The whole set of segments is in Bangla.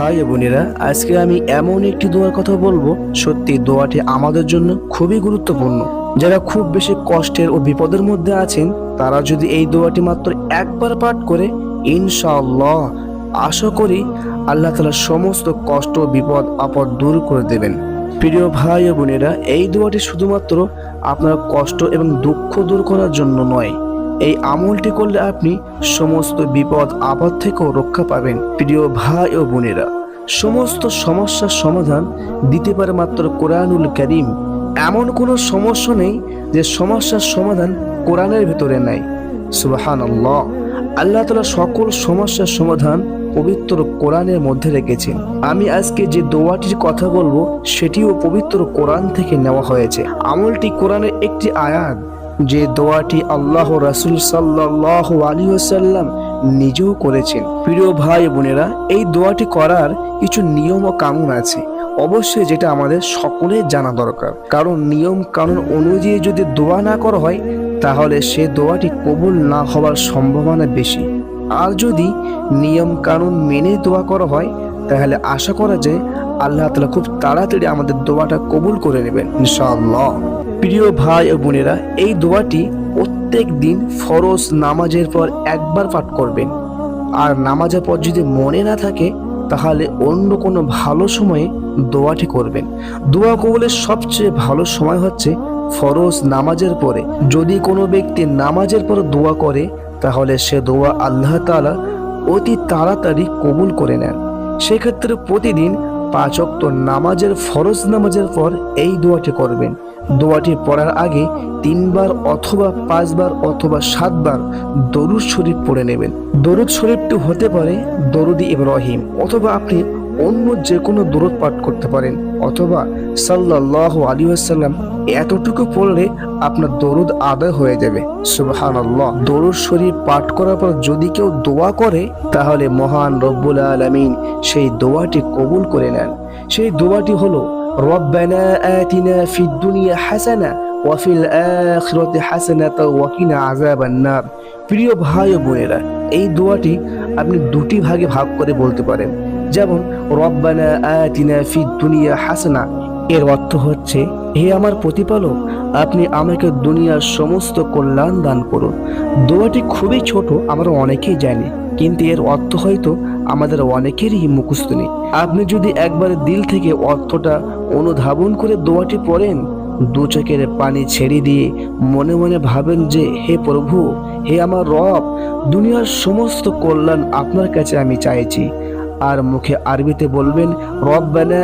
ভাই ও বোনেরা, আজকে আমি এমন একটি দোয়ার কথা বলব। সত্যি, দোয়াটি আমাদের জন্য খুবই গুরুত্বপূর্ণ। যারা খুব বেশি কষ্টের ও বিপদের মধ্যে আছেন, তারা যদি এই দোয়াটি মাত্র একবার পাঠ করে, ইনশাআল্লাহ, আশা করি আল্লাহ তালা সমস্ত কষ্ট বিপদ, আপদ দূর করে দেবেন। প্রিয় ভাই ও বোনেরা, এই দোয়াটি শুধুমাত্র আপনার কষ্ট এবং দুঃখ দূর করার জন্য নয়। এই আমলটি করলে আপনি সমস্ত বিপদ, আপদ থেকেও রক্ষা পাবেন। প্রিয় ভাই ও বোনেরা সমস্ত সমস্যার সমাধান দিতে পারে মাত্র কোরআনুল করিম। এমন কোনো সমস্যা নেই যে সমস্যার সমাধান কোরআনের ভেতরে নাই। সুবাহান আল্লাহ আল্লাহ তালা সকল সমস্যার সমাধান পবিত্র কোরআনের মধ্যে রেখেছেন। আমি আজকে যে দোয়াটির কথা বলব, সেটিও পবিত্র কোরআন থেকে নেওয়া হয়েছে। আমলটি কোরআনের একটি আয়াত, যে দোয়াটি আল্লাহ রাসুল সাল্লাহ আলী সাল্লাম নিজেও করেছেন। প্রিয় ভাই বোনেরা, এই দোয়াটি করার কিছু নিয়ম ও কানুন আছে। অবশ্যই যেটা আমাদের সকলের জানা দরকার। কারণ নিয়ম কানুন অনুযায়ী যদি দোয়া না করা হয়, তাহলে সে দোয়াটি কবুল না হওয়ার সম্ভাবনা বেশি। আর যদি নিয়ম কানুন মেনে দোয়া করা হয়, তাহলে আশা করা যায় আল্লাহ তালা খুব তাড়াতাড়ি আমাদের দোয়াটা কবুল করে নেবেন, ইনশাআল্লাহ। প্রিয় ভাই ও বোনেরা, এই দোয়াটি প্রত্যেক দিন ফরজ নামাজের পর একবার পাঠ করবেন। আর নামাজের পর যদি মনে না থাকে, তাহলে অন্য কোনো ভালো সময়ে দোয়াটি করবেন। দোয়া কবলের সবচেয়ে ভালো সময় হচ্ছে ফরজ নামাজের পরে। যদি কোনো ব্যক্তি নামাজের পর দোয়া করে, তাহলে সে দোয়া আল্লাহ তাআলা অতি তাড়াতাড়ি কবুল করে নেন। সেক্ষেত্রে প্রতিদিন পাঁচ অক্ত নামাজের, ফরজ নামাজের পর এই দোয়াটি করবেন। দোয়াটি পড়ার আগে তিনবার অথবা পাঁচবার অথবা সাতবার দরুদ শরীফ পড়ে নেবেন। দরুদ শরীফটি হতে পারে দরুদি ইব্রাহিম, অথবা আপনি অন্য যে কোনো দরুদ পাঠ করতে পারেন, অথবা সাল্লাহ আলী আসাল্লাম এতটুকু পড়লে আপনার দরুদ আদায় হয়ে যাবে। সুবহান আল্লাহ দরুদ শরীফ পাঠ করার পর যদি কেউ দোয়া করে, তাহলে মহান রব্বুল আলমিন সেই দোয়াটি কবুল করে নেন। সেই দোয়াটি হলো ربنا آتنا في الدنيا حسنة وفي الآخرة حسنة وقنا عذاب النار প্রিয় ভাই ও বোনেরা এই দোয়াটি আপনি দুটি ভাগে ভাগ করে বলতে পারেন যেমন রব্বানা আতিনা ফি দুনিয়া হাসানা এর অর্থ হচ্ছে হে আমার প্রতিপালক আপনি আমাকে দুনিয়ার সমস্ত কল্যাণ দান করুন দোয়াটি খুবই ছোট আমরা অনেকেই জানি কিন্তু এর অর্থ হয়তো আমাদের অনেকেরই মুখস্থ নেই। আপনি যদি একবার দিল থেকে অর্থটা অনুধাবন করে দোয়াটি পড়েন, দু চোখের পানি ছেড়ে দিয়ে মনে মনে ভাবেন যে, হে প্রভু, হে আমার রব, দুনিয়ার সমস্ত কল্যাণ আপনার কাছে আমি চাইছি। আর মুখে আরবিতে বলবেন, রব্বানা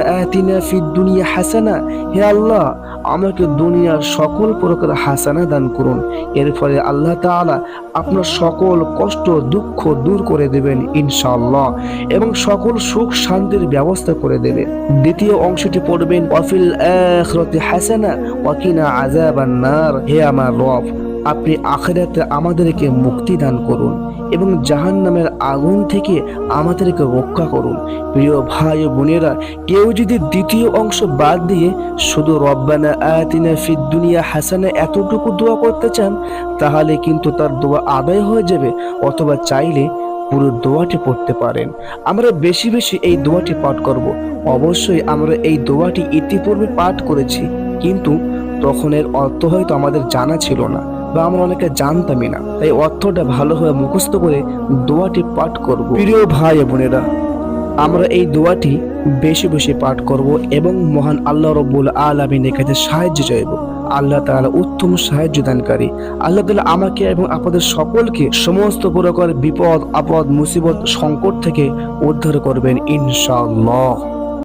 হাসানা। হে আল্লাহ, আমাকে দুনিয়ার সকল প্রকার হাসানা দান করুন। এর ফলে আল্লাহ তাআলা আপনার সকল কষ্ট, দুঃখ দূর করে দেবেন ইনশাআল্লাহ এবং সকল সুখ শান্তির ব্যবস্থা করে দেবেন। দ্বিতীয় অংশটি পড়বেন আখিরাতি হাসানা ওয়াকিনা আযাবান নার। হে আমার রব, আপনি আখেরাতে আমাদেরকে মুক্তি দান করুন। এবং জাহান নামের আগুন থেকে আমাদেরকে রক্ষা করুন। প্রিয় ভাই ও বোনেরা, কেউ যদি দ্বিতীয় অংশ বাদ দিয়ে শুধু রব্বানা আয়াতিনা ফিদ দুনিয়া হাসানা এতটুকু দোয়া করতে চান, তাহলে কিন্তু তার দোয়া আদায় হয়ে যাবে, অথবা চাইলে পুরো দোয়াটি পড়তে পারেন। আমরা বেশি বেশি এই দোয়াটি পাঠ করব। অবশ্যই আমরা এই দোয়াটি ইতিপূর্বে পাঠ করেছি, কিন্তু তখন এর অর্থ হয়তো আমাদের জানা ছিল না। বা আমরা অনেকে জানতামই না। তাই অর্থটা ভালোভাবে মুখস্থ করে দোয়াটি পাঠ করব। প্রিয় ভাই বোনেরা, আমরা এই দোয়াটি বেশি বেশি পাঠ করব এবং মহান আল্লাহ রব্বুল আলমিনের কাছে সাহায্য চাইব। আল্লাহ তাআলা উত্তম সাহায্য দানকারী। আল্লাহ তালা আমাকে এবং আপনাদের সকলকে সমস্ত প্রকার বিপদ, আপদ, মুসিবত, সংকট থেকে উদ্ধার করবেন ইনশাআল্লাহ।